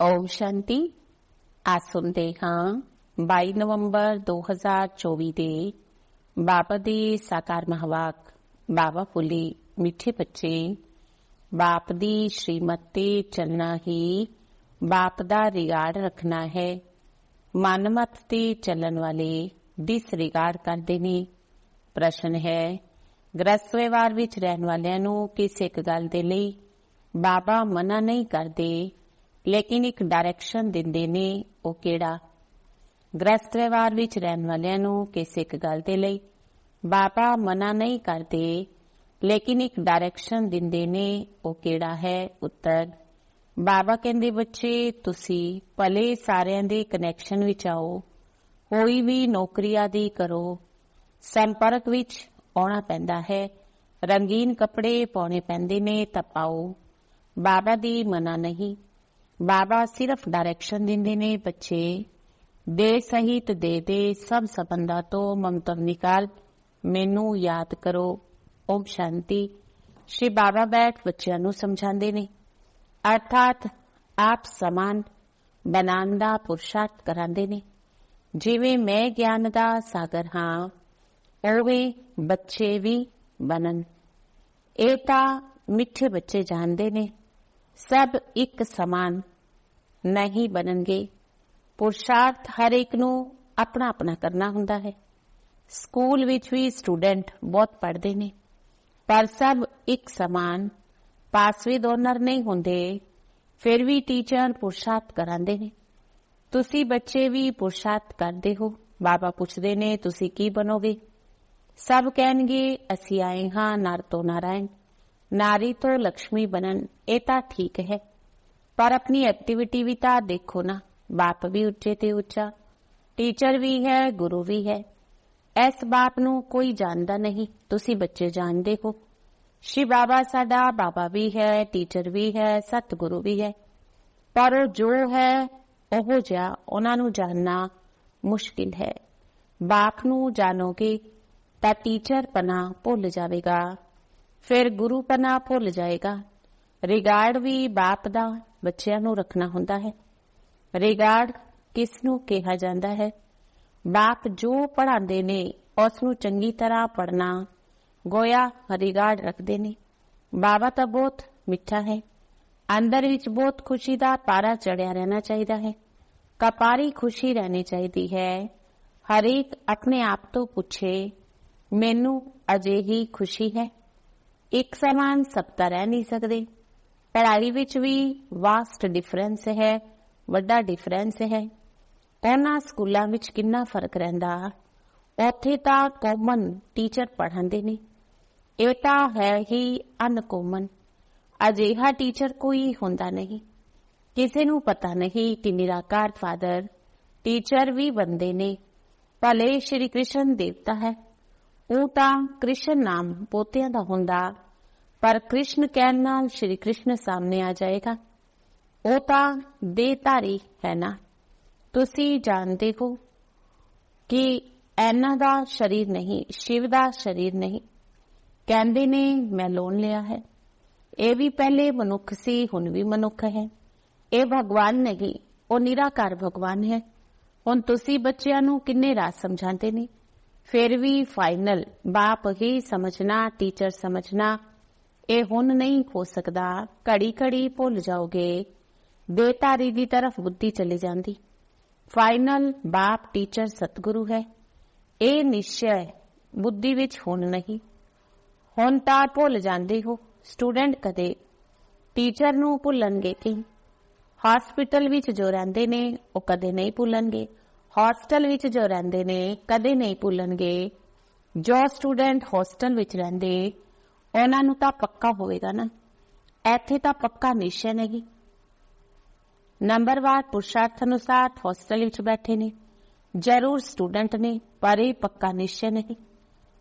ਓਮ ਸ਼ਾਂਤੀ ਆ ਸੁਣਦੇ ਹਾਂ 22 ਨਵੰਬਰ 2024 ਦੇ ਬਾਬਾ ਦੇ ਸਾਕਾਰ ਮਹਵਾਕ ਬਾਬਾ ਫੁੱਲੀ ਮਿੱਠੇ ਬੱਚੇ ਬਾਪ ਦੀ ਸ਼੍ਰੀਮਤ ਤੇ ਚੱਲਣਾ ਹੀ ਬਾਪ ਦਾ ਰਿਗਾਰਡ ਰੱਖਣਾ ਹੈ ਮਨਮਤ ਤੇ ਚੱਲਣ ਵਾਲੇ ਡਿਸਰਿਗਾਰਡ ਕਰਦੇ ਨੇ ਪ੍ਰਸ਼ਨ ਹੈ ਗ੍ਰਸਤ ਵਿਵਹਾਰ ਵਿੱਚ ਰਹਿਣ ਵਾਲਿਆਂ ਨੂੰ ਕਿਸੇ ਇੱਕ ਗੱਲ ਦੇ ਲਈ ਬਾਬਾ ਮਨਾ ਨਹੀਂ ਕਰਦੇ ਲੇਕਿਨ ਇੱਕ ਡਾਇਰੈਕਸ਼ਨ ਦਿੰਦੇ ਨੇ ਉਹ ਕਿਹੜਾ? ਗ੍ਰਸਤ ਵਿਵਹਾਰ ਵਿੱਚ ਰਹਿਣ ਵਾਲਿਆਂ ਨੂੰ ਕਿਸੇ ਇੱਕ ਗੱਲ ਦੇ ਲਈ? ਬਾਬਾ ਮਨਾ ਨਹੀਂ ਕਰਦੇ, ਲੇਕਿਨ ਇੱਕ ਡਾਇਰੈਕਸ਼ਨ ਦਿੰਦੇ ਨੇ ਉਹ ਕਿਹੜਾ ਹੈ? ਉੱਤਰ, ਬਾਬਾ ਕਹਿੰਦੇ, ਬੱਚੇ, ਤੁਸੀਂ ਭਲੇ ਸਾਰਿਆਂ ਦੇ ਕਨੈਕਸ਼ਨ ਵਿੱਚ ਆਓ, ਕੋਈ ਵੀ ਨੌਕਰੀ ਆਦੀ ਕਰੋ, ਸੰਪਰਕ ਵਿੱਚ ਆਉਣਾ ਪੈਂਦਾ ਹੈ, ਰੰਗੀਨ ਕੱਪੜੇ ਪਾਉਣੇ ਪੈਂਦੇ ਨੇ ਤਾਂ ਬਾਬਾ ਦੀ ਮਨਾ ਨਹੀਂ। ਬਾਬਾ ਸਿਰਫ ਡਾਇਰੈਕਸ਼ਨ ਦਿੰਦੇ ਨੇ ਬੱਚੇ। ਦੇ ਸਹਿਤ ਦੇ ਦੇ ਸਭ ਸੰਬੰਧਾਂ ਤੋਂ ਮਮਤਵ ਨਿਕਾਲ। ਮੈਨੂੰ ਯਾਦ ਕਰੋ, ਓਮ ਸ਼ਾਂਤੀ। ਸ਼੍ਰੀ ਬਾਬਾ ਬੈਠ ਬੱਚਿਆਂ ਨੂੰ ਸਮਝਾਉਂਦੇ ਨੇ। ਅਰਥਾਤ ਆਪ ਸਮਾਨ ਬਣਾਉਣ ਦਾ ਪੁਰਸ਼ਾਰਥ ਕਰਾਉਂਦੇ ਨੇ। ਜਿਵੇਂ ਮੈਂ ਗਿਆਨ ਦਾ ਸਾਗਰ ਹਾਂ, ਉਵੇਂ ਬੱਚੇ ਵੀ ਬਣਨ। ਇਹ ਤਾਂ ਮਿੱਠੇ ਬੱਚੇ ਜਾਣਦੇ ਨੇ। ਸਭ ਇੱਕ ਸਮਾਨ ਨਹੀਂ ਬਣਨਗੇ। ਪੁਰਸ਼ਾਰਥ ਹਰ ਇੱਕ ਨੂੰ ਆਪਣਾ ਆਪਣਾ ਕਰਨਾ ਹੁੰਦਾ ਹੈ। ਸਕੂਲ ਵਿੱਚ ਵੀ ਸਟੂਡੈਂਟ ਬਹੁਤ ਪੜ੍ਹਦੇ ਨੇ, ਪਰ ਸਭ ਇੱਕ ਸਮਾਨ ਪਾਸਵੇ ਦੋਨਰ ਨਹੀਂ ਹੁੰਦੇ। ਫਿਰ ਵੀ ਟੀਚਰ ਪੁਰਸ਼ਾਰਥ ਕਰਾਉਂਦੇ ਨੇ। ਤੁਸੀਂ ਬੱਚੇ ਵੀ ਪੁਰਸ਼ਾਰਥ ਕਰਦੇ ਹੋ। ਬਾਬਾ ਪੁੱਛਦੇ ਨੇ, ਤੁਸੀਂ ਕੀ ਬਣੋਗੇ? ਸਭ ਕਹਿਣਗੇ, ਅਸੀਂ ਆਏ ਹਾਂ ਨਰ ਤੋਂ ਨਾਰਾਇਣ। ਨਾਰੀ ਤੋਂ ਲక్ష్ਮੀ ਬਣਨ ਇਹ ਤਾਂ ਠੀਕ ਹੈ ਪਰ ਆਪਣੀ ਐਕਟੀਵਿਟੀ ਵੀ ਤਾਂ ਦੇਖੋ ਨਾ ਬਾਪ ਵੀ ਉੱਚੇ ਤੇ ਉੱਚਾ ਟੀਚਰ ਵੀ ਹੈ ਗੁਰੂ ਵੀ ਹੈ ਇਸ ਬਾਪ ਨੂੰ ਕੋਈ ਜਾਣਦਾ ਨਹੀਂ ਤੁਸੀਂ ਬੱਚੇ ਜਾਣਦੇ ਹੋ ਸ਼ਿਵ ਬਾਬਾ ਸਾਡਾ ਬਾਬਾ ਵੀ ਹੈ ਟੀਚਰ ਵੀ ਹੈ ਸਤਿਗੁਰੂ ਵੀ ਹੈ ਪਰ ਜੋ ਹੈ ਉਹ ਜਿਹਾ ਉਹਨਾਂ ਨੂੰ ਜਾਣਨਾ ਮੁਸ਼ਕਿਲ ਹੈ ਬਾਪ ਨੂੰ ਜਾਣੋਗੇ ਤਾਂ ਟੀਚਰ ਪਨਾ ਭੁੱਲ ਜਾਵੇਗਾ ਫਿਰ ਗੁਰੂ ਪਨਾ ਭੁੱਲ ਜਾਏਗਾ। ਰਿਗਾਰਡ ਵੀ ਬਾਪ ਦਾ ਬੱਚਿਆਂ ਨੂੰ ਰੱਖਣਾ ਹੁੰਦਾ ਹੈ। ਰਿਗਾਰਡ ਕਿਸ ਨੂੰ ਕਿਹਾ ਜਾਂਦਾ ਹੈ? ਬਾਪ ਜੋ ਪੜਾਉਂਦੇ ਨੇ, ਉਸ ਨੂੰ ਚੰਗੀ ਤਰ੍ਹਾਂ ਪੜਨਾ ਗੋਇਆ ਰਿਗਾਰਡ ਰੱਖਦੇ ਨੇ। ਬਾਬਾ ਤਾਂ ਬਹੁਤ ਮਿੱਠਾ ਹੈ। ਅੰਦਰ ਵਿੱਚ ਬਹੁਤ ਖੁਸ਼ੀ ਦਾ ਪਾਰਾ ਚੜਿਆ ਰਹਿਣਾ ਚਾਹੀਦਾ ਹੈ। ਕਪਾਰੀ ਖੁਸ਼ੀ ਰਹਿਣੀ ਚਾਹੀਦੀ ਹੈ। ਹਰੇਕ ਆਪਣੇ ਆਪ ਤੋਂ ਪੁੱਛੇ, ਮੈਨੂੰ ਅਜੇ ਹੀ ਖੁਸ਼ੀ ਹੈ? ਇੱਕ ਸਮਾਨ ਸਭ ਰਹਿ ਨਹੀਂ ਸਕਦੇ। ਪੜ੍ਹਾਈ ਵਿੱਚ ਵੀ ਵਾਸਟ ਡਿਫਰੈਂਸ ਹੈ, ਵੱਡਾ ਡਿਫਰੈਂਸ ਹੈ। ਉਹਨਾਂ ਸਕੂਲਾਂ ਵਿੱਚ ਕਿੰਨਾ ਫ਼ਰਕ ਰਹਿੰਦਾ? ਉੱਥੇ ਤਾਂ ਕਾਮਨ ਟੀਚਰ ਪੜ੍ਹਾਉਂਦੇ ਨੇ। ਇਹ ਤਾਂ ਹੈ ਹੀ ਅਨਕਾਮਨ ਅਜਿਹਾ ਟੀਚਰ ਕੋਈ ਹੁੰਦਾ ਨਹੀਂ। ਕਿਸੇ ਨੂੰ ਪਤਾ ਨਹੀਂ ਕਿ ਨਿਰਾਕਾਰ ਫਾਦਰ ਟੀਚਰ ਵੀ ਬੰਦੇ ਨੇ। ਭਲੇ ਸ਼੍ਰੀ ਕ੍ਰਿਸ਼ਨ ਦੇਵਤਾ ਹੈ। ਉਹ ਤਾਂ ਕ੍ਰਿਸ਼ਨ ਨਾਮ ਪੋਤਿਆਂ ਦਾ ਹੁੰਦਾ। ਪਰ ਕ੍ਰਿਸ਼ਨ ਕਹਿਣ ਨਾਲ ਸ਼੍ਰੀ ਕ੍ਰਿਸ਼ਨ ਸਾਹਮਣੇ ਆ ਜਾਏਗਾ। ਉਹ ਤਾਂ ਦੇਹਧਾਰੀ ਹੈ ਨਾ। ਤੁਸੀਂ ਜਾਣਦੇ ਹੋ ਕਿ ਇਹਨਾਂ ਦਾ ਸਰੀਰ ਨਹੀਂ, ਸ਼ਿਵ ਦਾ ਸਰੀਰ ਨਹੀਂ। ਕਹਿੰਦੇ ਨੇ, ਮੈਂ ਲੋਨ ਲਿਆ ਹੈ। ਇਹ ਵੀ ਪਹਿਲੇ ਮਨੁੱਖ ਸੀ, ਹੁਣ ਵੀ ਮਨੁੱਖ ਹੈ। ਇਹ ਭਗਵਾਨ ਨਹੀਂ, ਉਹ ਨਿਰਾਕਾਰ ਭਗਵਾਨ ਹੈ। ਹੁਣ ਤੁਸੀਂ ਬੱਚਿਆਂ ਨੂੰ ਕਿੰਨੇ ਰਾਜ ਸਮਝਾਉਂਦੇ ਨੇ? ਫਿਰ ਵੀ ਫਾਈਨਲ ਬਾਪ ਹੀ ਸਮਝਣਾ ਟੀਚਰ ਸਮਝਣਾ, ਇਹ ਹੁਣ ਨਹੀਂ ਹੋ ਸਕਦਾ। ਘੜੀ ਘੜੀ ਭੁੱਲ ਜਾਓਗੇ। ਬੇਤਾਰੀ ਦੀ ਤਰਫ ਬੁੱਧੀ ਚਲੀ ਜਾਂਦੀ। ਫਾਈਨਲ ਬਾਪ ਟੀਚਰ ਸਤਿਗੁਰੂ ਹੈ। ਇਹ ਨਿਸ਼ਚੈ ਬੁੱਧੀ ਵਿੱਚ ਹੁਣ ਨਹੀਂ। ਹੁਣ ਤਾਂ ਭੁੱਲ ਜਾਂਦੇ ਹੋ। ਸਟੂਡੈਂਟ ਕਦੇ ਟੀਚਰ ਨੂੰ ਭੁੱਲਣਗੇ ਕਿ ਹਸਪੀਟਲ ਵਿੱਚ ਜੋ ਰਹਿੰਦੇ ਨੇ, ਉਹ ਕਦੇ ਨਹੀਂ ਭੁੱਲਣਗੇ। ਹੌਸਟਲ ਵਿੱਚ ਜੋ ਰਹਿੰਦੇ ਨੇ, ਕਦੇ ਨਹੀਂ ਭੁੱਲਣਗੇ। ਜੋ ਸਟੂਡੈਂਟ ਹੌਸਟਲ ਵਿੱਚ ਰਹਿੰਦੇ, ਉਹਨਾਂ ਨੂੰ ਤਾਂ ਪੱਕਾ ਹੋਵੇਗਾ ਨਾ। ਇੱਥੇ ਤਾਂ ਪੱਕਾ ਨਿਸ਼ਚੈ ਨਹੀਂ ਨੰਬਰਵਾਰ ਪੁਰਸ਼ਾਰਥ ਅਨੁਸਾਰ ਹੌਸਟਲ ਵਿੱਚ ਬੈਠੇ ਨੇ। ਜ਼ਰੂਰ ਸਟੂਡੈਂਟ ਨੇ, ਪਰ ਇਹ ਪੱਕਾ ਨਿਸ਼ਚੈ ਨਹੀਂ।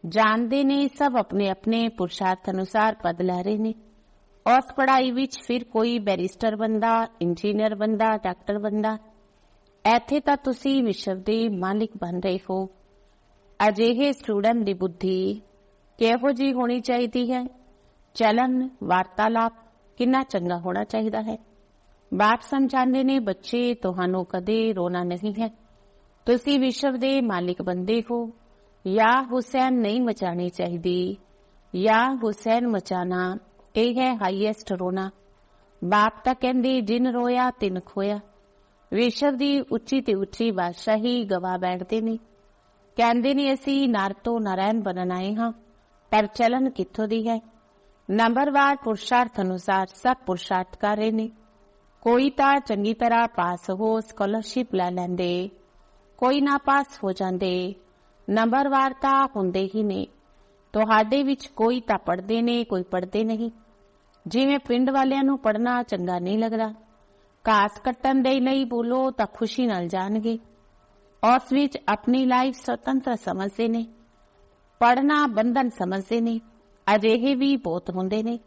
ਜਾਣਦੇ ਨੇ, ਸਭ ਆਪਣੇ ਆਪਣੇ ਪੁਰਸ਼ਾਰਥ ਅਨੁਸਾਰ ਪਦ ਲੈ ਰਹੇ ਨੇ। ਉਸ ਪੜਾਈ ਵਿੱਚ ਫਿਰ ਕੋਈ ਬੈਰਿਸਟਰ ਬੰਦਾ ਇੰਜੀਨੀਅਰ ਬੰਦਾ ਡਾਕਟਰ ਬੰਦਾ ਇੱਥੇ ਤਾਂ ਤੁਸੀਂ ਵਿਸ਼ਵ ਦੇ ਮਾਲਿਕ ਬਣ ਰਹੇ ਹੋ ਅਜਿਹੇ ਸਟੂਡੈਂਟ ਦੀ ਬੁੱਧੀ ਕਿਹੋ ਜੀ ਹੋਣੀ ਚਾਹੀਦੀ ਹੈ ਚਲਨ ਵਾਰਤਾਲਾਪ ਕਿੰਨਾ ਚੰਗਾ ਹੋਣਾ ਚਾਹੀਦਾ ਹੈ ਬਾਪ ਸਮਝਾਉਂਦੇ ਨੇ ਬੱਚੇ ਤੁਹਾਨੂੰ ਕਦੇ ਰੋਣਾ ਨਹੀਂ ਹੈ ਤੁਸੀਂ ਵਿਸ਼ਵ ਦੇ ਮਾਲਿਕ ਬੰਦੇ ਹੋ ਜਾਂ ਹੁਸੈਨ ਨਹੀਂ ਮਚਾਣੀ ਚਾਹੀਦੀ ਜਾਂ ਹੁਸੈਨ ਮਚਾਣਾ ਇਹ ਹੈ ਹਾਈਐਸਟ ਰੋਣਾ ਬਾਪ ਤਾਂ ਕਹਿੰਦੇ ਜਿਨ ਰੋਇਆ ਤਿਨ ਖੋਇਆ ਵਿਸ਼ਵ ਦੀ ਉੱਚੀ ਤੇ ਉੱਚੀ ਬਾਦਸ਼ਾਹੀ ਗਵਾ ਬੈਠਦੇ ਨੇ। ਕਹਿੰਦੇ ਨੇ, ਅਸੀਂ ਨਰ ਤੋਂ ਨਾਰਾਇਣ ਬਣਨ ਆਏ ਹਾਂ, ਪਰ ਚਲਨ ਕਿੱਥੋਂ ਦੀ ਹੈ? ਨੰਬਰਵਾਰ ਪੁਰਸ਼ਾਰਥ ਅਨੁਸਾਰ ਸਭ ਪੁਰਸ਼ਾਰਥ ਕਰ ਰਹੇ ਨੇ। ਕੋਈ ਤਾਂ ਚੰਗੀ ਤਰ੍ਹਾਂ ਪਾਸ ਹੋ ਸਕਾਲਰਸ਼ਿਪ ਲੈ ਲੈਂਦੇ, ਕੋਈ ਨਾ ਪਾਸ ਹੋ ਜਾਂਦੇ, ਨੰਬਰਵਾਰ ਤਾਂ ਹੁੰਦੇ ਹੀ ਨੇ। ਤੁਹਾਡੇ ਵਿੱਚ ਕੋਈ ਤਾਂ ਪੜਦੇ ਨੇ, ਕੋਈ ਪੜਦੇ ਨਹੀਂ। ਜਿਵੇਂ ਪਿੰਡ ਵਾਲਿਆਂ ਨੂੰ ਪੜਨਾ ਚੰਗਾ ਨਹੀਂ ਲੱਗਦਾ। ਘਾਸ ਕੱਟਣ ਦੇ ਲਈ ਬੋਲੋ ਤਾਂ ਖੁਸ਼ੀ ਨਾਲ ਜਾਣਗੇ। ਉਸ ਵਿੱਚ ਆਪਣੀ ਲਾਈਫ ਸੁਤੰਤਰ ਸਮਝਦੇ ਨੇ। ਪੜਨਾ ਬੰਧਨ ਸਮਝਦੇ ਨੇ। ਅਜਿਹੇ ਵੀ ਬਹੁਤ ਹੁੰਦੇ ਨੇ।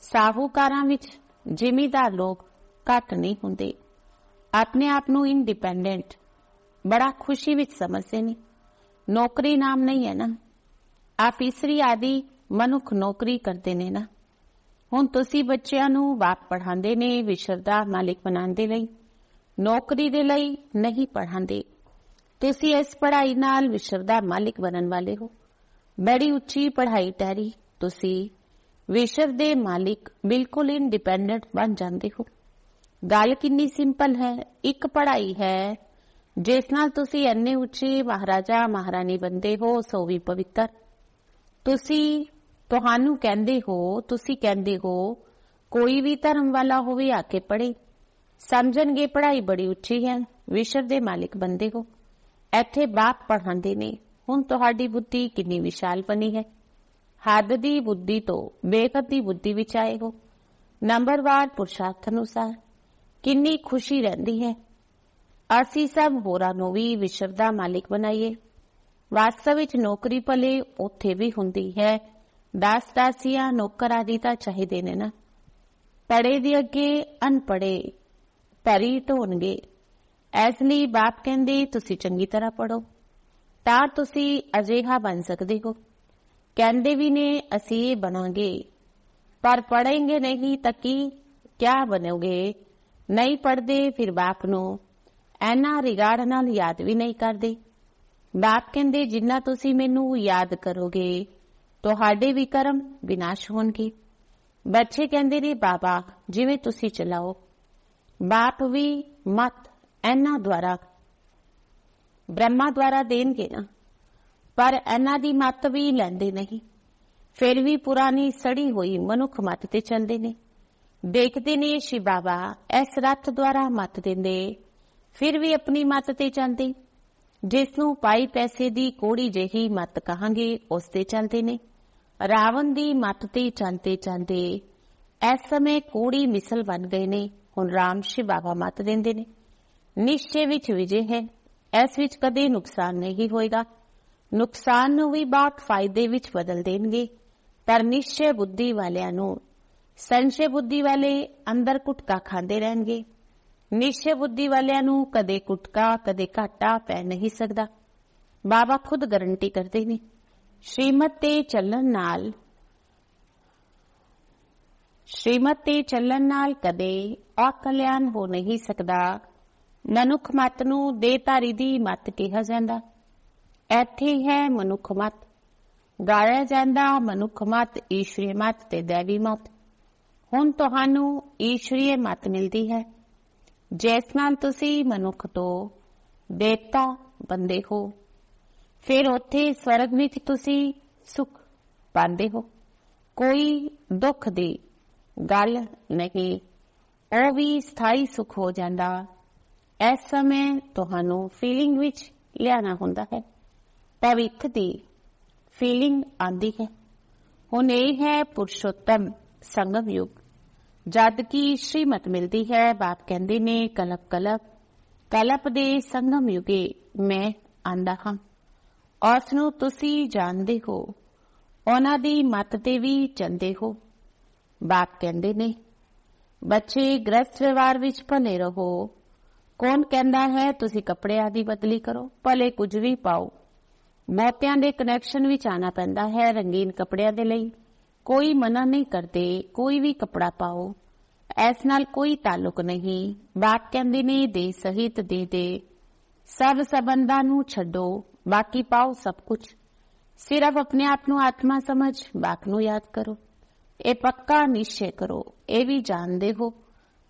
ਸਾਹੂਕਾਰਾਂ ਵਿੱਚ ਜ਼ਿਮੀਦਾਰ ਲੋਕ ਘੱਟ ਨਹੀਂ ਹੁੰਦੇ। ਆਪਣੇ ਆਪ ਨੂੰ ਇੰਡੀਪੈਂਡੈਂਟ ਬੜਾ ਖੁਸ਼ੀ ਵਿੱਚ ਸਮਝਦੇ ਨੇ। ਨੌਕਰੀ ਨਾਮ ਨਹੀਂ ਹੈ ਨਾ। ਆਫੀਸਰੀ ਆਦਿ ਮਨੁੱਖ ਨੌਕਰੀ ਕਰਦੇ ਨੇ ਨਾ। ਹੁਣ ਤੁਸੀਂ ਬੱਚਿਆਂ ਨੂੰ ਬਾਪ ਪੜ੍ਹਾਉਂਦੇ ਨੇ ਵਿਸ਼ਵ ਮਾਲਿਕ ਬਣਾਉਣ ਦੇ ਲਈ, ਨੌਕਰੀ ਦੇ ਲਈ ਨਹੀਂ ਪੜ੍ਹਾਉਂਦੇ। ਤੁਸੀਂ ਇਸ ਪੜ੍ਹਾਈ ਨਾਲ ਵਿਸ਼ਵ ਮਾਲਿਕ ਬਣਨ ਵਾਲੇ ਹੋ। ਬੜੀ ਉੱਚੀ ਪੜ੍ਹਾਈ ਟੈਰੀ, ਤੁਸੀਂ ਵਿਸ਼ਵ ਦੇ ਮਾਲਿਕ ਬਿਲਕੁਲ ਇੰਡੀਪੈਂਡੈਂਟ ਬਣ ਜਾਂਦੇ ਹੋ। ਗੱਲ ਕਿੰਨੀ ਸਿੰਪਲ ਹੈ, ਇੱਕ ਪੜ੍ਹਾਈ ਹੈ, ਜਿਸ ਨਾਲ ਤੁਸੀਂ ਇੰਨੇ ਉੱਚੇ ਮਹਾਰਾਜਾ, ਮਹਾਰਾਣੀ ਬੰਦੇ ਹੋ, ਸੋ ਵੀ ਪਵਿੱਤਰ। ਤੁਸੀਂ ਤੁਹਾਨੂੰ ਕਹਿੰਦੇ ਹੋ, ਤੁਸੀਂ ਕਹਿੰਦੇ ਹੋ, ਕੋਈ ਵੀ ਧਰਮ ਵਾਲਾ ਹੋਵੇ ਆ ਕੇ ਪੜੇ ਸਮਝਣਗੇ ਪੜ੍ਹਾਈ ਬੜੀ ਉੱਚੀ ਹੈ, ਵਿਸ਼ਵ ਦੇ ਮਾਲਿਕ ਬੰਦੇ ਹੋ। ਇੱਥੇ ਬਾਪ ਪੜ੍ਹਾਉਂਦੇ ਨੇ, ਹੁਣ ਤੁਹਾਡੀ ਬੁੱਧੀ ਕਿੰਨੀ ਵਿਸ਼ਾਲ ਬਣੀ ਹੈ। ਹੱਦ ਦੀ ਬੁੱਧੀ ਤੋਂ ਬੇਕਤ ਦੀ ਬੁੱਧੀ ਵਿੱਚ ਆਏ ਹੋ। ਨੰਬਰਵਾਰ ਪੁਰਸ਼ਾਰਥ ਅਨੁਸਾਰ ਕਿੰਨੀ ਖੁਸ਼ੀ ਰਹਿੰਦੀ ਹੈ। ਅਸੀਂ ਸਭ ਹੋਰਾਂ ਨੂੰ ਵੀ ਵਿਸ਼ਵ ਦਾ ਮਾਲਿਕ ਬਣਾਈਏ। ਵਾਸਤਵ ਵਿੱਚ ਨੌਕਰੀ ਭਲੇ ਉੱਥੇ ਵੀ ਹੁੰਦੀ ਹੈ ਦਾਸ ਦਾਸੀਆਂ ਨੌਕਰ ਆਦਿ ਤਾਂ ਚਾਹੀਦੇ ਨੇ ਨਾ ਪੜੇ ਦੇ ਅੱਗੇ ਅਨਪੜੇ ਪਰੀ ਢੋਣਗੇ ਐਸ ਲਈ ਬਾਪ ਕਹਿੰਦੇ ਤੁਸੀਂ ਚੰਗੀ ਤਰ੍ਹਾਂ ਪੜੋ ਤਾਂ ਤੁਸੀਂ ਅਜਿਹਾ ਬਣ ਸਕਦੇ ਹੋ ਕਹਿੰਦੇ ਵੀ ਨੇ ਅਸੀਂ ਇਹ ਬਣਾਂਗੇ ਪਰ ਪੜਾਂਗੇ ਨਹੀਂ ਤਾਂ ਕੀ ਕਿਆ ਬਣੋਗੇ ਨਹੀਂ ਪੜਦੇ ਫਿਰ ਬਾਪ ਨੂੰ ਐਨਾ ਰਿਗਾਰਡ ਨਾਲ ਯਾਦ ਵੀ ਨਹੀਂ ਕਰਦੇ ਬਾਪ ਕਹਿੰਦੇ ਜਿੰਨਾ ਤੁਸੀਂ ਮੈਨੂੰ ਯਾਦ ਕਰੋਗੇ ਤੁਹਾਡੇ ਵੀ ਕਰਮ ਵਿਨਾਸ਼ ਹੋਣਗੇ। ਬੱਚੇ ਕਹਿੰਦੇ ਨੇ, ਬਾਬਾ, ਜਿਵੇਂ ਤੁਸੀਂ ਚਲਾਓ। ਬਾਪ ਵੀ ਮਤ ਇਹਨਾਂ ਦੁਆਰਾ, ਬ੍ਰਹਮਾ ਦੁਆਰਾ ਦੇਣਗੇ ਨਾ। ਪਰ ਐਨਾ ਦੀ ਮਤ ਵੀ ਲੈਂਦੇ ਨਹੀਂ। ਫਿਰ ਵੀ ਪੁਰਾਣੀ ਸੜੀ ਹੋਈ ਮਨੁੱਖ ਮਤ ਤੇ ਚੱਲਦੇ ਨੇ। ਦੇਖਦੇ ਨੇ ਸ਼ੀ ਬਾਬਾ, ਇਸ ਰੱਥ ਦੁਆਰਾ ਮਤ ਦਿੰਦੇ। ਫਿਰ ਵੀ ਆਪਣੀ ਮਤ ਤੇ ਚੱਲਦੇ। ਜਿਸ ਨੂੰ ਪਾਈ ਪੈਸੇ ਦੀ ਕੋੜੀ ਜਿਹੀ ਮਤ ਕਹਾਂਗੇ ਉਸ ਤੇ ਚੱਲਦੇ ਨੇ। ਰਾਵਣ ਦੀ ਮਤ ਤੇ ਚੱਲਦੇ ਚੰਦੇ ਇਸ ਸਮੇਂ ਕੋੜੀ ਮਿਸਲ ਬਣ ਗਏ ਨੇ, ਹੁਣ ਰਾਮ ਸ਼ੀ ਬਾਬਾ ਮਤ ਦਿੰਦੇ ਨੇ। ਨਿਸ਼ਚੇ ਵਿੱਚ ਵਿਜੇ ਹੈ, ਇਸ ਵਿੱਚ ਕਦੇ ਨੁਕਸਾਨ ਨਹੀਂ ਹੋਏਗਾ। ਨੁਕਸਾਨ ਨੂੰ ਵੀ ਬਾਤ ਫਾਇਦੇ ਵਿੱਚ ਬਦਲ ਦੇਣਗੇ, ਪਰ ਨਿਸ਼ਚੇ ਬੁੱਧੀ ਵਾਲਿਆਂ ਨੂੰ, ਸੰਸ਼ੇ ਬੁੱਧੀ ਵਾਲੇ ਅੰਦਰ ਕੁਟਕਾ ਖਾਂਦੇ ਰਹਿਣਗੇ। ਨਿਸ਼ਚੈ ਬੁੱਧੀ ਵਾਲਿਆਂ ਨੂੰ ਕਦੇ ਕੁਟਕਾ ਕਦੇ ਘਾਟਾ ਪੈ ਨਹੀਂ ਸਕਦਾ। ਬਾਬਾ ਖੁਦ ਗਾਰੰਟੀ ਕਰਦੇ ਨੇ। ਸ਼੍ਰੀਮਤ ਤੇ ਚੱਲਣ ਨਾਲ, ਸ਼੍ਰੀਮਤ ਤੇ ਚੱਲਣ ਨਾਲ ਕਦੇ ਅਕਲਿਆਣ ਹੋ ਨਹੀਂ ਸਕਦਾ। ਮਨੁੱਖ ਮਤ ਨੂੰ ਦੇਹਧਾਰੀ ਦੀ ਮਤ ਕਿਹਾ ਜਾਂਦਾ। ਇੱਥੇ ਹੈ ਮਨੁੱਖ ਮਤ। ਗਾਇਆ ਜਾਂਦਾ ਮਨੁੱਖ ਮਤ ਈਸ਼ਰੀ ਮਤ ਤੇ ਦੇਵੀ ਮਤ। ਹੁਣ ਤੁਹਾਨੂੰ ਈਸ਼ਰੀ ਮਤ ਮਿਲਦੀ ਹੈ। ਜਿਸ ਨਾਲ ਤੁਸੀਂ ਮਨੁੱਖ ਤੋਂ ਦੇਵਤਾ ਬੰਦੇ ਹੋ, ਫਿਰ ਉੱਥੇ ਸਵਰਗ ਵਿੱਚ ਤੁਸੀਂ ਸੁਖ ਪਾਉਂਦੇ ਹੋ। ਕੋਈ ਦੁੱਖ ਦੀ ਗੱਲ ਨਹੀਂ, ਉਹ ਵੀ ਸਥਾਈ ਸੁਖ ਹੋ ਜਾਂਦਾ। ਇਸ ਸਮੇਂ ਤੁਹਾਨੂੰ ਫੀਲਿੰਗ ਵਿੱਚ ਲਿਆਣਾ ਹੁੰਦਾ ਹੈ। ਭਵਿੱਖ ਦੀ ਫੀਲਿੰਗ ਆਂਦੀ ਹੈ। ਹੁਣ ਇਹ ਹੈ ਪੁਰਸ਼ੋਤਮ ਸੰਗਮ ਯੁਗ। ਜਦ ਕਿ ਸ਼੍ਰੀਮਤ ਮਿਲਦੀ ਹੈ, ਬਾਪ ਕਹਿੰਦੇ ਨੇ, ਕਲਪ ਕਲਪ। ਕਲਪ ਦੇ ਸੰਗਮ ਯੁਗੇ ਮੈਂ ਆਂਦਾ ਹਾਂ। ਉਸ ਨੂੰ ਤੁਸੀਂ ਜਾਣਦੇ ਹੋ। ਉਹਨਾਂ ਦੀ ਮਤ ਤੇ ਵੀ ਚੰਦੇ ਹੋ। ਬਾਪ ਕਹਿੰਦੇ ਨੇ, ਬੱਚੇ ਗ੍ਰਸਥ ਵਿਵਹਾਰ ਵਿੱਚ ਭਲੇ ਰਹੋ। ਕੌਣ ਕਹਿੰਦਾ ਹੈ, ਤੁਸੀਂ ਕੱਪੜਿਆਂ ਦੀ ਬਦਲੀ ਕਰੋ, ਭਲੇ ਕੁਝ ਵੀ ਪਾਓ। ਮੋਤਿਆਂ ਦੇ ਕਨੈਕਸ਼ਨ ਵਿੱਚ ਆਣਾ ਪੈਂਦਾ ਹੈ, ਰੰਗੀਨ ਕੱਪੜਿਆਂ ਦੇ ਲਈ। ਕੋਈ ਮਨਾ ਨਹੀਂ ਕਰਦੇ, ਕੋਈ ਵੀ ਕੱਪੜਾ ਪਾਓ। ਐਸ ਨਾਲ ਕੋਈ ਤਾਲੁਕ ਨਹੀਂ। ਬਾਤ ਕਹਿੰਦੇ ਨੇ, ਦੇ ਸਹਿਤ ਦੇ ਦੇ। ਸਭ ਸਬੰਧਾਂ ਨੂੰ ਛੱਡੋ, ਬਾਕੀ ਪਾਓ ਸਭ ਕੁਝ ਸਿਰਫ ਆਪਣੇ ਆਪ ਨੂੰ ਆਤਮਾ ਸਮਝ ਬਾਕ ਨੂੰ ਯਾਦ ਕਰੋ। ਇਹ ਪੱਕਾ ਨਿਸ਼ਚੈ ਕਰੋ, ਇਹ ਵੀ ਜਾਣਦੇ ਹੋ।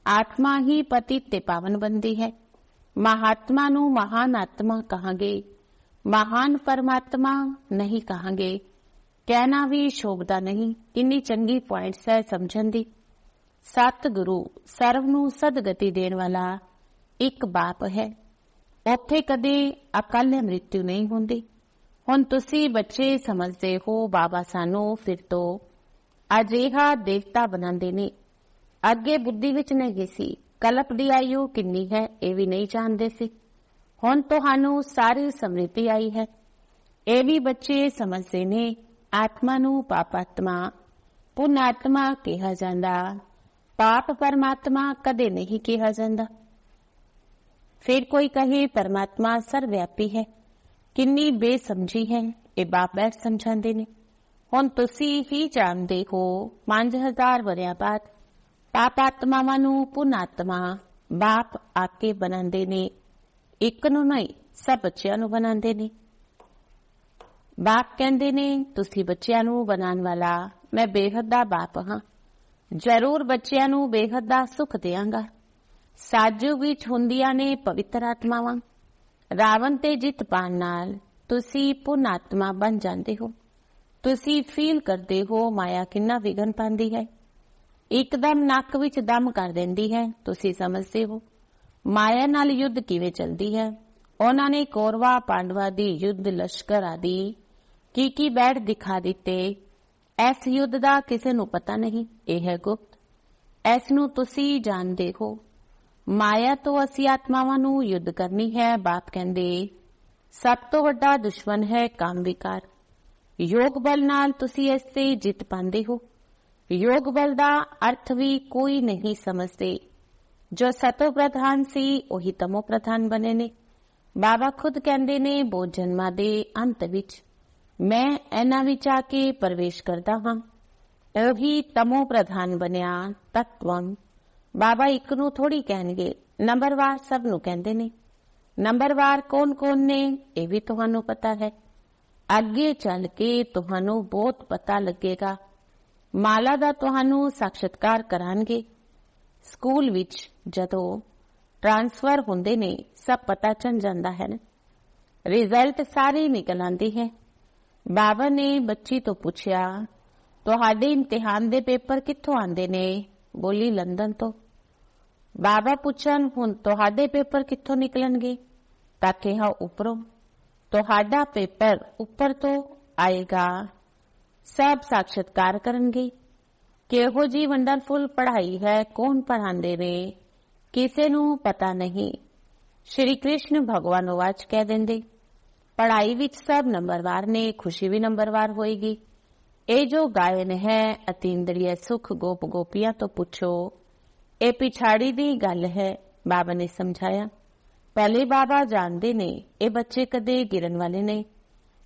ਆਤਮਾ ਹੀ ਪਤਿਤ ਤੇ ਪਾਵਨ ਬੰਦੀ ਹੈ। ਮਹਾਤਮਾ ਨੂੰ ਮਹਾਨ ਆਤਮਾ ਕਹਾਂਗੇ। ਮਹਾਨ ਪਰਮਾਤਮਾ ਨਹੀਂ ਕਹਾਂਗੇ। ਕਹਿਣਾ ਵੀ ਸ਼ੋਭਦਾ ਨਹੀਂ। ਇੰਨੀ ਚੰਗੀ ਪੁਆਇੰਟਸ ਹੈ ਸਮਝਣ ਦੀ। ਸਤਿਗੁਰੂ ਸਰਵ ਨੂੰ ਸਦਗਤੀ ਦੇਣ ਵਾਲਾ ਇੱਕ ਬਾਪ ਹੈ। ਉੱਥੇ ਕਦੇ ਅਕਾਲ ਮ੍ਰਿਤਿੂ ਨਹੀਂ ਹੁੰਦੀ। ਹੁਣ ਤੁਸੀਂ ਬੱਚੇ ਸਮਝਦੇ ਹੋ, ਬਾਬਾ ਸਾਨੂੰ ਫਿਰ ਤੋਂ ਅਜਿਹਾ ਦੇਵਤਾ ਬਣਾਉਂਦੇ ਨੇ। ਅੱਗੇ ਬੁੱਧੀ ਵਿੱਚ ਨਹੀਂ ਸੀ। ਕਲਪ ਦੀ ਆਯੂ ਕਿੰਨੀ ਹੈ, ਇਹ ਵੀ ਨਹੀਂ ਜਾਣਦੇ ਸੀ। ਹੁਣ ਤੁਹਾਨੂੰ ਸਾਰੀ ਸਮ੍ਰਿਤੀ ਆਈ ਹੈ। ਇਹ ਵੀ ਬੱਚੇ ਸਮਝਦੇ ਨੇ ਆਤਮਾ ਨੂੰ ਪਾਪਾਤਮਾ ਪੁਨਾਤਮਾ ਕਿਹਾ ਜਾਂਦਾ। ਪਾਪ ਪਰਮਾਤਮਾ ਕਦੇ ਨਹੀਂ ਕਿਹਾ ਜਾਂਦਾ। ਫਿਰ ਕੋਈ ਕਹੇ, ਪਰਮਾਤਮਾ ਸਰਵਿਆਪੀ ਹੈ। ਕਿੰਨੀ ਬੇਸਮਝੀ ਹੈ। ਇਹ ਬਾਪ ਬੈਠ ਸਮਝਾਉਂਦੇ ਨੇ। ਹੁਣ ਤੁਸੀਂ ਹੀ ਜਾਣਦੇ ਹੋ 5000 ਵਰਿਆਂ ਬਾਅਦ ਪਾਪਾਤਮਾਵਾਂ ਨੂੰ ਪੁਨਾਤਮਾ ਬਾਪ ਆਕੇ ਬਣਾਉਂਦੇ ਨੇ। ਇੱਕ ਨੂੰ ਨਹੀਂ, ਸਭ ਬੱਚਿਆਂ ਨੂੰ ਬਣਾਉਂਦੇ ਨੇ। ਬਾਪ ਕਹਿੰਦੇ ਨੇ, ਤੁਸੀਂ ਬੱਚਿਆਂ ਨੂੰ ਬਣਾਉਣ ਵਾਲਾ, ਮੈਂ ਬੇਹੱਦ ਦਾ ਬਾਪ ਹਾਂ। ਜ਼ਰੂਰ ਬੱਚਿਆਂ ਨੂੰ ਬੇਹੱਦ ਦਾ ਸੁਖ ਦੇਵਾਂਗਾ ਸਾਜੂ ਵਿੱਚ ਹੁੰਦੀਆਂ ਨੇ ਪਵਿੱਤਰ ਆਤਮਾਵਾਂ। ਰਾਵਣ ਤੇ ਜਿੱਤ ਪਾਣ ਨਾਲ ਤੁਸੀਂ ਪੁਨਾਤਮਾ ਬਣ ਜਾਂਦੇ ਹੋ। ਤੁਸੀਂ ਫੀਲ ਕਰਦੇ ਹੋ ਮਾਇਆ ਕਿੰਨਾ ਵਿਗਨ ਪਾਉਂਦੀ ਹੈ। ਇੱਕਦਮ ਨੱਕ ਵਿੱਚ ਦਮ ਕਰ ਦਿੰਦੀ ਹੈ, ਤੁਸੀਂ ਸਮਝਦੇ ਹੋ। ਮਾਇਆ ਨਾਲ ਯੁੱਧ ਕਿਵੇਂ ਚੱਲਦੀ ਹੈ? ਉਹਨਾਂ ਨੇ ਕੌਰਵਾ, ਪਾਂਡਵਾ ਦੀ ਯੁੱਧ, ਲਸ਼ਕਰ ਆਦਿ ਕੀ ਕੀ ਬੈਠ ਦਿਖਾ ਦਿੱਤੇ? ਇਸ ਯੁੱਧ ਦਾ ਕਿਸੇ ਨੂੰ ਪਤਾ ਨਹੀਂ, ਇਹ ਹੈ ਗੁਪਤ। ਇਸ ਨੂੰ ਤੁਸੀਂ ਜਾਣਦੇ ਹੋ। ਮਾਇਆ ਤੋਂ ਅਸੀਂ ਆਤਮਾਵਾਂ ਨੂੰ ਯੁੱਧ ਕਰਨੀ ਹੈ, ਬਾਪ ਕਹਿੰਦੇ। ਸਭ ਤੋਂ ਵੱਡਾ ਦੁਸ਼ਮਣ ਹੈ ਕਾਮ ਵਿਕਾਰ ਯੋਗ ਬਲ ਨਾਲ ਤੁਸੀਂ ਇਸ ਤੇ ਜਿੱਤ ਪਾਉਂਦੇ ਹੋ। ਯੋਗ ਬਲ ਦਾ ਅਰਥ ਵੀ ਕੋਈ ਨਹੀਂ ਸਮਝਦੇ। ਜੋ ਸਤੋ ਪ੍ਰਧਾਨ ਸੀ, ਉਹੀ ਤਮੋ ਪ੍ਰਧਾਨ ਬਣੇ ਨੇ। ਬਾਬਾ ਖੁਦ ਕਹਿੰਦੇ ਨੇ ਬੋਧ ਜਨਮਾਂ ਦੇ ਅੰਤ ਵਿੱਚ। ਮੈਂ ਇਹਨਾਂ ਵਿੱਚ ਆ ਕੇ ਪ੍ਰਵੇਸ਼ ਕਰਦਾ ਹਾਂ। ਉਹੀ ਤਮੋ ਪ੍ਰਧਾਨ ਬਣਿਆ ਤਤਵੰ। ਬਾਬਾ ਇੱਕ ਨੂੰ ਥੋੜੀ ਕਹਿਣਗੇ ਨੰਬਰਵਾਰ ਸਭ ਨੂੰ ਕਹਿੰਦੇ ਨੇ। ਨੰਬਰਵਾਰ ਕੌਣ-ਕੌਣ ਨੇ, ਇਹ ਵੀ ਤੁਹਾਨੂੰ ਪਤਾ ਹੈ। ਅੱਗੇ ਚੱਲ ਕੇ ਤੁਹਾਨੂੰ ਬਹੁਤ ਪਤਾ ਲੱਗੇਗਾ। ਮਾਲਾ ਦਾ ਤੁਹਾਨੂੰ ਸਾਖਸ਼ਾਤਕਾਰ ਕਰਾਂਗੇ ਸਕੂਲ ਵਿੱਚ ਜਦੋਂ ਟ੍ਰਾਂਸਫਰ ਹੁੰਦੇ ਨੇ, ਸਭ ਪਤਾ ਚੱਲ ਜਾਂਦਾ ਹੈ। ਰਿਜ਼ਲਟ ਸਾਰੇ ਨਿਕਲ ਆਉਂਦੇ ਹੈ। ਬਾਬਾ ਨੇ ਬੱਚੀ ਤੋਂ ਪੁੱਛਿਆ, ਤੁਹਾਡੇ ਇਮਤਿਹਾਨ ਦੇ ਪੇਪਰ ਕਿੱਥੋਂ ਆਉਂਦੇ ਨੇ? ਬੋਲੀ, ਲੰਡਨ ਤੋਂ। ਬਾਬਾ ਪੁੱਛਣ, ਹੁਣ ਤੁਹਾਡੇ ਪੇਪਰ ਕਿੱਥੋਂ ਨਿਕਲਣਗੇ? ਤਾਂ ਕਿਹਾ, ਉੱਪਰੋਂ। ਤੁਹਾਡਾ ਪੇਪਰ ਉੱਪਰ ਤੋਂ ਆਏਗਾ। ਸਭ ਸਾਖਸ਼ਾਤਕਾਰ ਕਰਨਗੇ। ਕਿਹੋ ਜੀ ਵੰਡਰਫੁਲ ਪੜ੍ਹਾਈ ਹੈ, ਕੌਣ ਪੜ੍ਹਾਉਂਦੇ ਨੇ? ਕਿਸੇ ਨੂੰ ਪਤਾ ਨਹੀਂ। ਸ਼੍ਰੀ ਕ੍ਰਿਸ਼ਨ ਭਗਵਾਨ ਵਾਚ ਕਹਿ ਦਿੰਦੇ। ਪੜ੍ਹਾਈ ਵਿੱਚ ਸਭ ਨੰਬਰਵਾਰ ਨੇ, ਖੁਸ਼ੀ ਵੀ ਨੰਬਰਵਾਰ ਹੋਏਗੀ। ਇਹ ਜੋ ਗਾਇਨ ਹੈ, ਅਤਿੰਦਰੀਏ ਸੁਖ ਗੋਪ ਗੋਪੀਆਂ ਤੋਂ ਪੁੱਛੋ। ਇਹ ਪਿਛਾੜੀ ਦੀ ਗੱਲ ਹੈ, ਬਾਬਾ ਨੇ ਸਮਝਾਇਆ। ਪਹਿਲੇ ਬਾਬਾ ਜਾਣਦੇ ਨੇ, ਇਹ ਬੱਚੇ ਕਦੇ ਗਿਰਨ ਵਾਲੇ ਨਹੀਂ।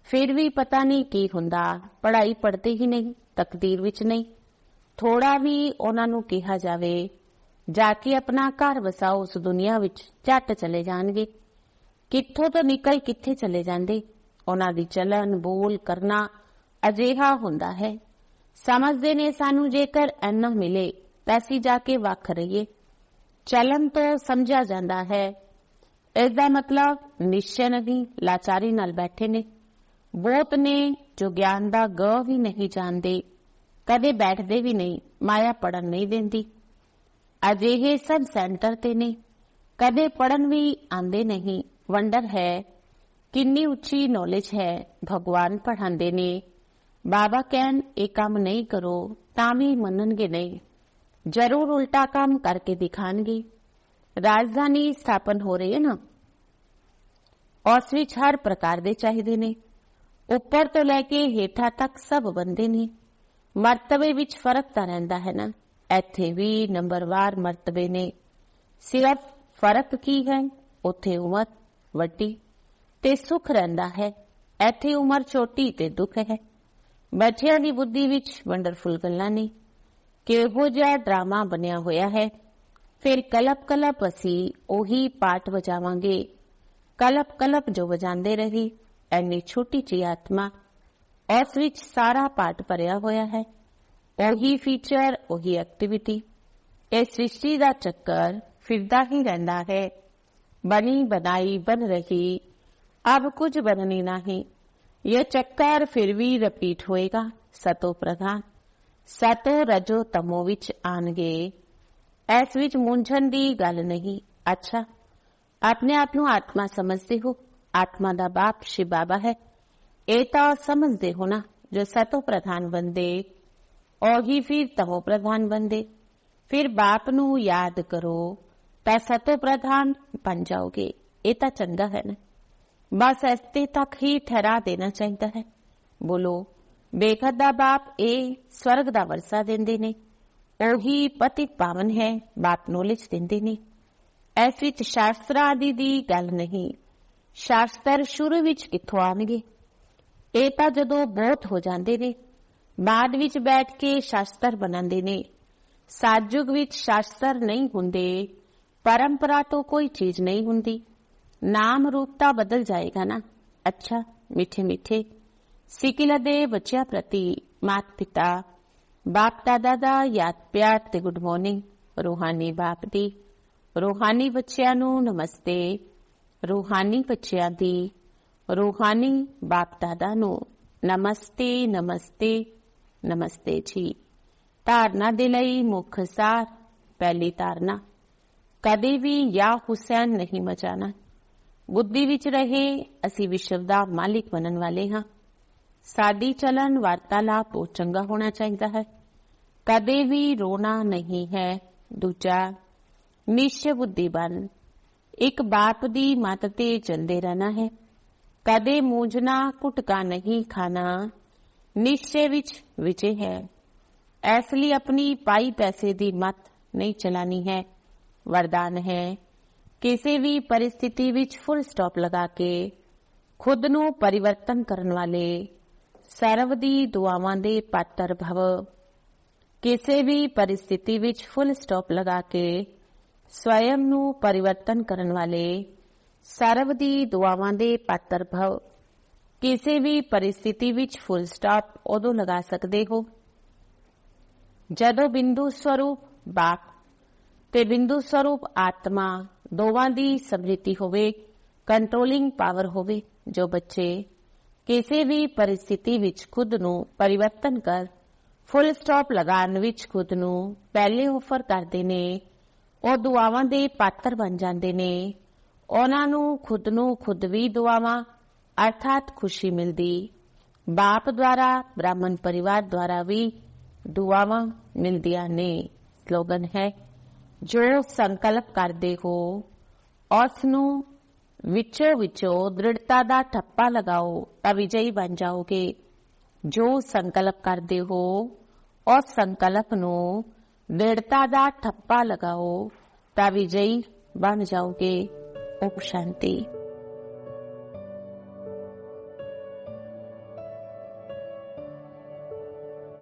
ਫਿਰ ਵੀ ਪਤਾ ਨਹੀਂ ਕੀ ਹੁੰਦਾ, ਪੜ੍ਹਾਈ ਪੜ੍ਹਦੇ ਹੀ ਨਹੀਂ, ਤਕਦੀਰ ਵਿੱਚ ਨਹੀਂ। ਥੋੜਾ ਵੀ ਉਹਨਾਂ ਨੂੰ ਕਿਹਾ ਜਾਵੇ, ਜਾ ਕੇ ਆਪਣਾ ਘਰ ਵਸਾਓ, ਉਸ ਦੁਨੀਆ ਵਿੱਚ ਝੱਟ ਚਲੇ ਜਾਣਗੇ। ਕਿੱਥੋਂ ਤੋਂ ਨਿਕਲ ਕਿੱਥੇ ਚਲੇ ਜਾਂਦੇ? ਉਹਨਾਂ ਦੀ ਚਲਨ ਬੋਲ ਕਰਨਾ ਅਜਿਹਾ ਹੁੰਦਾ ਹੈ। ਸਮਝਦੇ ਨੇ ਸਾਨੂੰ ਜੇਕਰ ਐਨਾ ਮਿਲੇ ਤਾਂ ਜਾ ਕੇ ਵੱਖ ਰਹੀਏ। ਚਲਨ ਤੋਂ ਸਮਝਿਆ ਜਾਂਦਾ ਹੈ। ਇਸ ਦਾ ਮਤਲਬ ਨਿਸ਼ਚੈ ਨਹੀਂ, ਲਾਚਾਰੀ ਨਾਲ ਬੈਠੇ ਨੇ। ਬਹੁਤ ਨੇ ਜੋ ਗਿਆਨ ਦਾ ਗ ਵੀ ਨਹੀਂ ਜਾਣਦੇ, ਕਦੇ ਬੈਠਦੇ ਵੀ ਨਹੀਂ, ਮਾਇਆ ਪੜਨ ਨਹੀਂ ਦਿੰਦੀ। ਅਜਿਹੇ ਸਭ ਸੈਂਟਰ ਤੇ ਨੇ। ਕਦੇ ਪੜਨ ਵੀ ਆਂਦੇ ਨਹੀਂ। ਵੰਡਰ ਹੈ, ਕਿੰਨੀ ਉੱਚੀ ਨੌਲੇਜ ਹੈ, ਭਗਵਾਨ ਪੜਾਉਂਦੇ ਨੇ। ਬਾਬਾ ਕਹਿਣ, ਇਹ ਕੰਮ ਨਹੀਂ ਕਰੋ, ਤਾਂ ਵੀ ਮੰਨਣਗੇ ਨਹੀਂ। ਜ਼ਰੂਰ ਉਲਟਾ ਕੰਮ ਕਰਕੇ ਦਿਖਾਣਗੇ। ਰਾਜਧਾਨੀ ਸਥਾਪਨ ਹੋ ਰਹੀ ਹੈ ਨਾ? ਉਸ ਵਿੱਚ ਹਰ ਪ੍ਰਕਾਰ ਦੇ ਚਾਹੀਦੇ ਨੇ। ਉੱਪਰ ਤੋਂ ਲੈ ਕੇ ਹੇਠਾਂ ਤੱਕ ਸਭ ਬੰਦੇ ਨੇ। ਮਰਤਬੇ ਵਿੱਚ ਫ਼ਰਕ ਤਾਂ ਰਹਿੰਦਾ ਹੈ ਨਾ। ਇੱਥੇ ਵੀ ਨੰਬਰਵਾਰ ਮਰਤਬੇ ਨੇ। ਸਿਰਫ ਫ਼ਰਕ ਕੀ ਹੈ? ਉੱਥੇ ਉਮਰ। ਵੱਡੀ ਤੇ ਸੁਖ ਰਹਿੰਦਾ ਹੈ। ਇੱਥੇ ਉਮਰ ਛੋਟੀ ਤੇ ਦੁੱਖ ਹੈ। ਬੱਚਿਆਂ ਦੀ ਬੁੱਧੀ ਵਿੱਚ ਵੰਡਰਫੁਲ ਗੱਲਾਂ ਨੇ। ਕਿਹੋ ਜਿਹਾ ਡਰਾਮਾ ਬਣਿਆ ਹੋਇਆ ਹੈ। ਫਿਰ ਕਲਪ ਕਲਪ ਅਸੀਂ ਉਹੀ ਪਾਠ ਵਜਾਵਾਂਗੇ। ਕਲਪ ਕਲਪ ਜੋ ਵਜਾਉਂਦੇ ਰਹੀ ਐਨੀ ਛੋਟੀ ਜਿਹੀ ਆਤਮਾ ਉਸ ਵਿੱਚ ਸਾਰਾ ਪਾਠ ਭਰਿਆ ਹੋਇਆ ਹੈ। ਉਹੀ ਫੀਚਰ ਉਹੀ ਐਕਟੀਵਿਟੀ ਇਹ ਸ੍ਰਿਸ਼ਟੀ ਦਾ ਚੱਕਰ ਫਿਰਦਾ ਹੀ ਰਹਿੰਦਾ ਹੈ। ਬਣੀ ਬਣਾਈ ਬਨ ਰਹੀ अब कुछ बननी नहीं यह ਚੱਕਰ ਫਿਰ ਵੀ ਰਿਪੀਟ ਹੋਏਗਾ ਸਤੋ ਪ੍ਰਧਾਨ ਸਤੋ ਰਜੋ ਤਮੋ ਵਿੱਚ ਆਣਗੇ ਇਸ ਵਿੱਚ ਮੁੰਝਣ ਦੀ ਗੱਲ ਨਹੀਂ ਅੱਛਾ ਆਪਣੇ ਆਪ ਨੂੰ ਆਤਮਾ ਸਮਝਦੇ ਹੋ ਆਤਮਾ ਦਾ ਬਾਪ ਸ਼ਿਵ ਬਾਬਾ ਹੈ ਇਹ ਤਾਂ ਸਮਝਦੇ ਹੋ ਨਾ ਜੋ ਸਤੋ ਪ੍ਰਧਾਨ ਬੰਦੇ ਉਹੀ ਫਿਰ ਤਮੋ ਪ੍ਰਧਾਨ ਬੰਦੇ ਫਿਰ ਬਾਪ ਨੂੰ ਯਾਦ ਕਰੋ ਪੈਸਾ ਤੋਂ ਪ੍ਰਧਾਨ ਬਣ ਜਾਓਗੇ। ਇਹ ਤਾਂ ਚੰਗਾ ਹੈ ਨਾ। ਬਸ ਇੱਥੇ ਤੱਕ ਹੀ ਠਹਿਰਾ ਦੇਣਾ ਚਾਹੀਦਾ ਹੈ। ਬੋਲੋ ਬੇਖਤ ਦਾ ਬਾਪ ਇਹ ਸਵਰਗ ਦਾ ਵਰਸਾ ਦਿੰਦੇ ਨੇ। ਉਹੀ ਪਤੀ ਪਾਵਨ ਹੈ, ਬਾਪ ਨੋਲੇਜ ਦਿੰਦੇ ਨੇ। ਇਸ ਵਿੱਚ ਸ਼ਾਸਤਰਾਂ ਆਦਿ ਦੀ ਗੱਲ ਨਹੀਂ। ਸ਼ਾਸਤਰ ਸ਼ੁਰੂ ਵਿੱਚ ਕਿੱਥੋਂ ਆਣਗੇ ਇਹ ਤਾਂ ਜਦੋਂ ਬਹੁਤ ਹੋ ਜਾਂਦੇ ਨੇ, ਬਾਅਦ ਵਿੱਚ ਬੈਠ ਕੇ ਸ਼ਾਸਤਰ ਬਣਾਉਂਦੇ ਨੇ। ਸਾਜੁਗ ਵਿੱਚ ਸ਼ਾਸਤਰ ਨਹੀਂ ਹੁੰਦੇ। ਪਰੰਪਰਾ ਤੋਂ ਕੋਈ ਚੀਜ਼ ਨਹੀਂ ਹੁੰਦੀ। ਨਾਮ ਰੂਪ ਤਾਂ ਬਦਲ ਜਾਏਗਾ ਨਾ। ਅੱਛਾ, ਮਿੱਠੇ ਮਿੱਠੇ। ਸਿਕਿਲਾ ਦੇ ਬੱਚਿਆਂ ਪ੍ਰਤੀ ਮਾਤ ਪਿਤਾ। ਬਾਪ ਦਾਦਾ ਦਾ ਯਾਦ ਪਿਆਰ ਤੇ ਗੁੱਡ ਮਾਰਨਿੰਗ। ਰੂਹਾਨੀ ਬਾਪ ਦੀ। ਰੂਹਾਨੀ ਬੱਚਿਆਂ ਨੂੰ ਨਮਸਤੇ। ਰੂਹਾਨੀ ਬੱਚਿਆਂ ਦੀ। ਰੂਹਾਨੀ ਬਾਪ ਦਾਦਾ ਨੂੰ ਨਮਸਤੇ ਨਮਸਤੇ ਨਮਸਤੇ ਜੀ। ਧਾਰਨਾ ਦੇ ਲਈ ਮੁੱਖ ਸਾਰ, ਪਹਿਲੀ ਧਾਰਨਾ। ਕਦੇ ਵੀ ਯਾ ਹੁਸੈਨ ਨਹੀਂ ਮਚਾਣਾ। ਬੁੱਧੀ ਵਿੱਚ ਰਹੇ, ਅਸੀਂ ਵਿਸ਼ਵ ਦਾ ਮਾਲਿਕ ਬਣਨ ਵਾਲੇ ਹਾਂ। ਸਾਡੀ ਚਲਨ ਵਾਰਤਾਲਾਪ ਬਹੁਤ ਚੰਗਾ ਹੋਣਾ ਚਾਹੀਦਾ ਹੈ। ਕਦੇ ਵੀ ਰੋਣਾ ਨਹੀਂ ਹੈ। ਦੂਜਾ ਨਿਸ਼ਚੈ ਬੁੱਧੀ ਬਣ ਇੱਕ ਬਾਪ ਦੀ ਮੱਤ ਤੇ ਚਲਦੇ ਰਹਿਣਾ ਹੈ। ਕਦੇ ਮੂਝਣਾ, ਕੁਟਕਾ ਨਹੀਂ ਖਾਣਾ। ਨਿਸ਼ਚੈ ਵਿੱਚ ਵਿਜੇ ਹੈ। ਇਸ ਲਈ ਆਪਣੀ ਪਾਈ ਪੈਸੇ ਦੀ ਮਤ ਨਹੀਂ ਚਲਾਨੀ ਹੈ। ਵਰਦਾਨ ਹੈ ਕਿਸੇ ਵੀ ਪਰਿਸਥਿਤੀ ਵਿੱਚ ਫੁੱਲ ਸਟਾਪ ਲਗਾ ਕੇ ਖੁਦ ਨੂੰ ਪਰਿਵਰਤਨ ਕਰਨ ਵਾਲੇ ਸਰਵ ਦੀ ਦੁਆਵਾਂ ਦੇ ਪਾਤਰ ਭਵ ਕਿਸੇ ਵੀ ਪਰਿਸਥਿਤੀ ਵਿੱਚ ਫੁੱਲ ਸਟਾਪ ਲਗਾ ਕੇ ਸਵੈਮ ਨੂੰ ਪਰਿਵਰਤਨ ਕਰਨ ਵਾਲੇ ਸਰਵ ਦੀ ਦੁਆਵਾਂ ਦੇ ਪਾਤਰ ਭਵ ਕਿਸੇ ਵੀ ਪਰਿਸਥਿਤੀ ਵਿੱਚ ਫੁੱਲ ਸਟਾਪ ਉਦੋਂ ਲਗਾ ਸਕਦੇ ਹੋ ਜਦੋਂ ਬਿੰਦੂ ਸਵਰੂਪ ਬਾਪ ਤੇ ਬਿੰਦੂ ਸਰੂਪ ਆਤਮਾ ਦੋਵਾਂ ਦੀ ਸਮ੍ਰਿਤੀ ਹੋਵੇ ਕੰਟਰੋਲਿੰਗ ਪਾਵਰ ਹੋਵੇ, ਜੋ ਬੱਚੇ ਕਿਸੇ ਵੀ ਪਰਿਸਥਿਤੀ ਵਿੱਚ ਖੁਦ ਨੂੰ ਪਰਿਵਰਤਨ ਕਰ ਫੁੱਲ ਸਟਾਪ ਲਗਾਉਣ ਵਿੱਚ ਖੁਦ ਨੂੰ ਪਹਿਲੇ ਆਫਰ ਕਰਦੇ ਨੇ, ਉਹ ਦੁਆਵਾਂ ਦੇ ਪਾਤਰ ਬਣ ਜਾਂਦੇ ਨੇ, ਉਹਨਾਂ ਨੂੰ ਖੁਦ ਨੂੰ ਖੁਦ ਵੀ ਦੁਆਵਾਂ, ਅਰਥਾਤ ਖੁਸ਼ੀ ਮਿਲਦੀ, ਬਾਪ ਦੁਆਰਾ, ਬ੍ਰਾਹਮਣ ਪਰਿਵਾਰ ਦੁਆਰਾ ਵੀ ਦੁਆਵਾਂ ਮਿਲਦੀਆਂ ਨੇ, ਸਲੋਗਨ ਹੈ ਜੋ ਸੰਕਲਪ ਕਰਦੇ ਹੋ ਉਸ ਨੂੰ ਵਿੱਚੋਂ ਵਿੱਚੋਂ ਦ੍ਰਿੜਤਾ ਦਾ ਠੱਪਾ ਲਗਾਓ, ਤਾਂ ਵਿਜਈ ਬਣ ਜਾਓਗੇ। ਜੋ ਸੰਕਲਪ ਕਰਦੇ ਹੋ, ਉਸ ਸੰਕਲਪ ਨੂੰ ਦ੍ਰਿੜਤਾ ਦਾ ਠੱਪਾ ਲਗਾਓ, ਤਾਂ ਵਿਜਈ ਬਣ ਜਾਓਗੇ। ਓਮ ਸ਼ਾਂਤੀ।